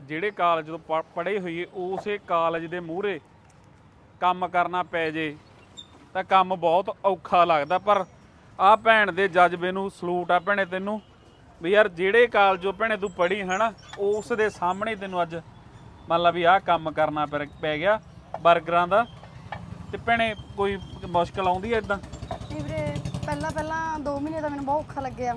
ਜਿਹੜੇ ਕਾਲਜ ਤੋਂ ਪੜ੍ਹੇ ਹੋਈਏ ਉਸੇ ਕਾਲਜ ਦੇ ਮੂਹਰੇ ਕੰਮ ਕਰਨਾ ਪੈ ਜੇ ਤਾਂ ਕੰਮ ਬਹੁਤ ਔਖਾ ਲੱਗਦਾ। ਪਰ ਆ ਭੈਣ ਦੇ ਜਜ਼ਬੇ ਨੂੰ ਸਲੂਟ ਆ ਭੈਣੇ ਤੈਨੂੰ ਵੀ ਯਾਰ ਜਿਹੜੇ ਕਾਲਜੋਂ ਭੈਣੇ ਤੂੰ ਪੜ੍ਹੀ ਹੈ ਨਾ ਉਸ ਦੇ ਸਾਹਮਣੇ ਤੈਨੂੰ ਅੱਜ ਮੰਨ ਲਾ ਵੀ ਆਹ ਕੰਮ ਕਰਨਾ ਪੈ ਗਿਆ 버ਗਰਾਂ ਦਾ ਤੇ ਭੈਣੇ ਕੋਈ ਮੁਸ਼ਕਲ ਆਉਂਦੀ ਐ ਇਦਾਂ ਵੀਰੇ ਪਹਿਲਾਂ ਪਹਿਲਾਂ 2 ਮਹੀਨੇ ਦਾ ਮੈਨੂੰ ਬਹੁਤ ਔਖਾ ਲੱਗਿਆ।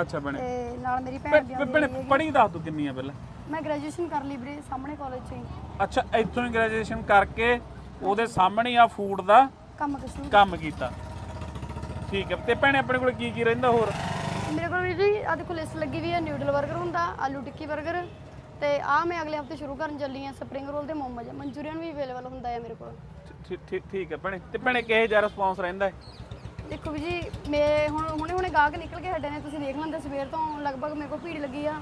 ਅੱਛਾ ਭੈਣੇ। ਤੇ ਨਾਲ ਮੇਰੀ ਭੈਣ ਵੀ ਭੈਣੇ। ਪੜ੍ਹੀ ਦੱਸ ਤੂੰ ਕਿੰਨੀ ਆ ਪਹਿਲਾਂ? ਮੈਂ ਗ੍ਰੈਜੂਏਸ਼ਨ ਕਰ ਲਈ ਵੀਰੇ ਸਾਹਮਣੇ ਕਾਲਜ 'ਚ ਹੀ। ਅੱਛਾ ਇੱਥੋਂ ਹੀ ਗ੍ਰੈਜੂਏਸ਼ਨ ਕਰਕੇ ਉਹਦੇ ਸਾਹਮਣੇ ਆ ਫੂਡ ਦਾ ਕੰਮ ਕਰ ਸ਼ੁਰੂ ਕੰਮ ਕੀਤਾ। ਠੀਕ ਹੈ ਤੇ ਭੈਣੇ ਆਪਣੇ ਕੋਲ ਕੀ ਕੀ ਰਹਿੰਦਾ ਹੋਰ? ਮੇਰੇ ਕੋਲ ਵੀਰੇ ਜੀ ਆਹ ਦੇਖੋ ਲਿਸਟ ਲੱਗੀ ਵੀ ਹੈ ਨਿਊਡਲ 버ਗਰ ਹੁੰਦਾ ਆਲੂ ਟਿੱਕੀ 버ਗਰ ਤੇ ਆ ਮੈਂ ਅਗਲੇ ਹਫ਼ਤੇ ਸ਼ੁਰੂ ਕਰਨ ਚੱਲੀ ਹਾਂ ਸਪਰਿੰਗ ਰੋਲ ਤੇ ਮੋਮੋਜ। ਮਨਚੂਰੀਅਨ ਵੀ ਅਵੇਲੇਬਲ ਹੁੰਦਾ ਹੈ ਮੇਰੇ ਕੋਲ। ਠੀ- ਠੀ- ਠੀਕ ਹੈ ਭੈਣੇ ਤੇ ਭੈਣੇ ਕਿਹੋ ਜਿਹਾ ਰਿਸਪੌਂਸ ਰਹਿੰਦਾ ਹੈ? ਦੇਖੋ ਵੀ ਜੀ ਮੈਂ ਹੁਣ ਹੁਣੇ ਹੁਣੇ ਗਾਹਕ ਨਿਕਲ ਕੇ ਹਟੇ ਨੇ ਤੁਸੀਂ ਦੇਖ ਲੈਂਦੇ ਸਵੇਰ ਤੋਂ ਲਗਭਗ ਮੇਰੇ ਕੋਲ ਭੀੜ ਲੱਗੀ ਆ।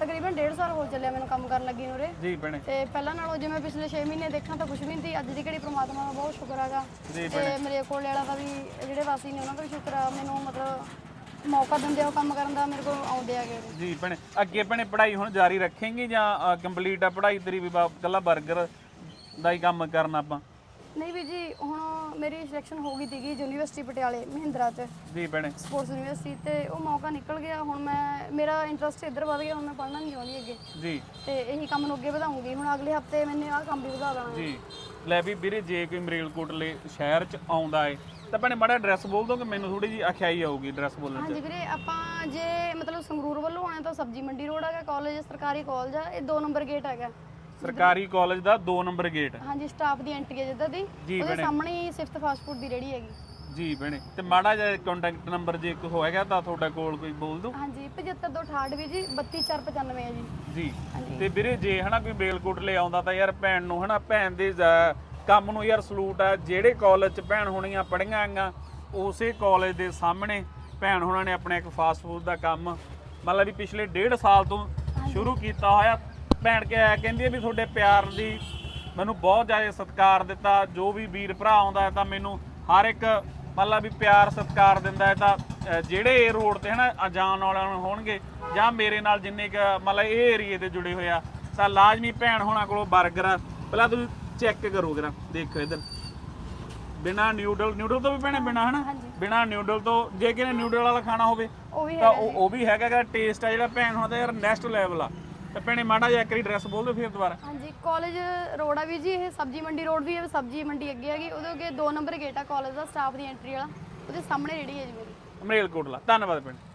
ਤਕਰੀਬਨ 1.5 ਸਾਲ ਹੋ ਚੱਲਿਆ ਮੈਨੂੰ ਕੰਮ ਕਰਨ ਲੱਗੀ ਨੂੰ ਉਰੇ। ਜੀ ਭੈਣੇ। ਤੇ ਪਹਿਲਾਂ ਨਾਲੋਂ ਜਿਵੇਂ ਪਿਛਲੇ 6 ਮਹੀਨੇ ਦੇਖਾਂ ਤਾਂ ਕੁਝ ਵੀ ਨਹੀਂ ਸੀ ਅੱਜ ਦੀ ਘੜੀ ਪ੍ਰਮਾਤਮਾ ਦਾ ਬਹੁਤ ਸ਼ੁਕਰ ਹੈਗਾ। ਜੀ ਤੇ ਮੇਰੇ ਕੋਲ ਵਾਲਾ ਦਾ ਵੀ ਜਿਹੜੇ ਵਾਸੀ ਨੇ ਉਹਨਾਂ ਦਾ ਵੀ ਸ਼ੁਕਰ ਆ ਮੈਨੂੰ ਮਤਲਬ ਮੌਕਾ ਦਿੰਦੇ ਉਹ ਕੰਮ ਕਰਨ ਦਾ ਮੇਰੇ ਕੋਲ ਆਉਂਦੇ ਆਗੇ ਜੀ ਭੈਣੇ ਅੱਗੇ ਭੈਣੇ ਪੜ੍ਹਾਈ ਹੁਣ ਜਾਰੀ ਰੱਖੇਂਗੀ ਜਾਂ ਕੰਪਲੀਟ ਆ ਪੜ੍ਹਾਈ ਤੇਰੀ ਵੀ ਬਾ- ਇਕੱਲਾ 버ਗਰ ਦਾ ਹੀ ਕੰਮ ਕਰਨਾ ਆਪਾਂ? ਨਹੀਂ ਵੀ ਜੀ ਹੁਣ ਮੇਰੀ ਸਿਲੈਕਸ਼ਨ ਹੋ ਗਈ ਸੀਗੀ ਯੂਨੀਵਰਸਿਟੀ ਪਟਿਆਲੇ ਮਹਿੰਦਰਾ 'ਚ। ਜੀ ਭੈਣੇ। ਸਪੋਰਟਸ ਯੂਨੀਵਰਸਿਟੀ ਤੇ ਉਹ ਮੌਕਾ ਨਿਕਲ ਗਿਆ ਹੁਣ ਮੈਂ ਮੇਰਾ ਇੰਟਰਸਟ ਇੱਧਰ ਵੱਧ ਗਿਆ ਹੁਣ ਮੈਂ ਪੜ੍ਹਨਾ ਨਹੀਂ ਚਾਹੁੰਦੀ ਅੱਗੇ। ਜੀ। ਤੇ ਇਹੀ ਕੰਮ ਨੂੰ ਅੱਗੇ ਵਧਾਉਂਗੀ। ਹੁਣ ਅਗਲੇ ਹਫ਼ਤੇ ਮੈਨੇ ਆਹ ਕੰਮ ਵੀ ਵਧਾ ਦੇਣਾ। ਜੀ। ਲੈ ਵੀ ਵੀਰੇ ਜੇ ਕੋਈ ਮਰੇਲਕੋਟਲੇ ਸ਼ਹਿਰ ਚ ਆਉਂਦਾ ਏ ਤਾਂ ਭੈਣੇ ਮਾੜਾ ਐਡਰੈਸ ਬੋਲ ਦੋ ਕਿ ਮੈਨੂੰ ਥੋੜੀ ਜੀ ਅਖਿਆਈ ਆਊਗੀ ਐਡਰੈਸ ਬੋਲਣ ਚ। ਹਾਂਜੀ ਵੀਰੇ ਆਪਾਂ ਜੇ ਮਤਲਬ ਸੰਗਰੂਰ ਵੱਲੋਂ ਆਉਣਾ ਤਾਂ ਸਬਜੀ ਮੰਡੀ ਰੋਡ ਹੈਗਾ ਕਾਲਜ ਸਰਕਾਰੀ ਕਾਲਜ ਆ ਇਹ 2 ਨੰਬਰ ਗੇਟ ਹੈਗਾ। ਸਰਕਾਰੀ ਕਾਲਜ ਦਾ 2 ਨੰਬਰ ਗੇਟ ਹਾਂਜੀ ਸਟਾਫ ਦੀ ਐਂਟਰੀ ਹੈ ਜਿੱਦਾਂ ਦੀ। ਜੀ ਉਹਦੇ ਭੈਣੇ। ਸਾਹਮਣੇ ਹੀ ਸਿਫਤ ਫਾਸਟ ਫੂਡ ਦੀ ਰੇੜੀ ਹੈਗੀ। ਜੀ ਭੈਣੇ। ਤੇ ਮਾੜਾ ਜਿਹਾ ਕੰਟੈਕਟ ਨੰਬਰ ਜੇ ਕੋਈ ਹੋਏਗਾ ਤਾਂ ਤੁਹਾਡਾ ਕੋਲ ਕੋਈ ਬੋਲ ਦੋ ਹਾਂਜੀ 7568 ਵੀ ਜੀ 32495 ਹੈ ਜੀ। ਜੀ। ਹਾਂਜੀ। ਤੇ ਵੀਰੇ ਜੇ ਹਨਾ ਕੋਈ ਬੇਲਕੋਟਲੇ ਆਉਂਦਾ ਤਾਂ ਯਾਰ ਭੈਣ ਨੂੰ ਹਨਾ ਭੈਣ ਦੇ ਜ਼- ਕੰਮ ਨੂੰ ਯਾਰ ਸਲੂਟ ਆ ਜਿਹੜੇ ਕਾਲਜ ਚ ਭੈਣ ਹੋਣੀਆਂ ਪੜੀਆਂ ਆਂਗਾ ਉਸੇ ਕਾਲਜ ਦੇ ਸਾਹਮਣੇ ਭੈਣ ਹੋਣਾ ਨੇ ਆਪਣਾ ਇੱਕ ਫਾਸਟ ਫੂਡ ਦਾ ਕੰਮ। ਮਤਲਬ ਵੀ ਪਿਛਲੇ ਡੇਢ ਸਾਲ ਤੋਂ ਸ਼ੁਰੂ ਕੀਤਾ ਹੋਇਆ ਭੈਣ ਕੇ ਕਹਿੰਦੀ ਹੈ ਵੀ ਤੁਹਾਡੇ ਪਿਆਰ ਦੀ ਮੈਨੂੰ ਬਹੁਤ ਜ਼ਿਆਦਾ ਸਤਿਕਾਰ ਦਿੱਤਾ ਜੋ ਵੀ ਵੀਰ ਭਰਾ ਆਉਂਦਾ ਹੈ ਤਾਂ ਮੈਨੂੰ ਹਰ ਇੱਕ ਮਤਲਬ ਵੀ ਪਿਆਰ ਸਤਿਕਾਰ ਦਿੰਦਾ ਹੈ ਤਾਂ ਜਿਹੜੇ ਇਹ ਰੋਡ ਤੇ ਹਨਾ ਜਾਣ ਵਾਲਿਆਂ ਨੂੰ ਹੋਣਗੇ ਜਾਂ ਮੇਰੇ ਨਾਲ ਜਿੰਨੇ ਕ ਮਤਲਬ ਇਹ ਏਰੀਏ ਤੇ ਜੁੜੇ ਹੋਏ ਆ ਤਾਂ ਲਾਜ਼ਮੀ ਭੈਣ ਹੋਣਾ ਕੋਲੋਂ 버ਗਰ ਆ। ਪਹਿਲਾਂ ਤੁਸੀਂ ਚੈੱਕ ਕਰੋ ਜਰਾ ਦੇਖੋ ਇਧਰ। ਬਿਨਾ ਨਿਊਡਲ ਨਿਊਡਲ ਤੋਂ ਵੀ ਭੈਣੇ ਬਿਨਾ ਹਨਾ। ਬਿਨਾ ਨਿਊਡਲ ਤੋਂ ਜੇ ਕਿਨੇ ਨਿਊਡਲ ਵਾਲਾ ਖਾਣਾ ਹੋਵੇ ਤਾਂ ਉਹ ਵੀ ਹੈਗਾ ਗਾ ਟੇਸਟ ਆ ਜਿਹੜਾ ਭੈਣ ਹੋਣਾ ਦਾ ਯਾਰ ਨੈਕਸਟ ਲੈਵਲ ਆ। ਤੇ ਭੈਣੇ ਮਾੜਾ ਜਿਹਾ ਇੱਕ ਵਾਰੀ ਐਡਰੈਸ ਬੋਲ ਦਿਓ ਫਿਰ ਦੁਬਾਰਾ। ਹਾਂਜੀ ਕਾਲਜ ਰੋਡ ਆ ਵੀ ਜੀ ਇਹ ਸਬਜੀ ਮੰਡੀ ਰੋਡ ਵੀ ਹੈ ਸਬਜੀ ਮੰਡੀ ਅੱਗੇ ਹੈਗੀ। ਉਹਦੇ ਅੱਗੇ 2 ਨੰਬਰ ਗੇਟ ਆ ਕਾਲਜ ਦਾ ਸਟਾਫ ਦੀ ਐਂਟਰੀ ਵਾਲਾ। ਉਹਦੇ ਸਾਹਮਣੇ ਰੇੜੀ ਹੈ ਜੀ ਮੇਰੀ। ਅਮਰੇਲ ਕੋਟਲਾ। ਧੰਨਵਾਦ ਭੈਣੇ।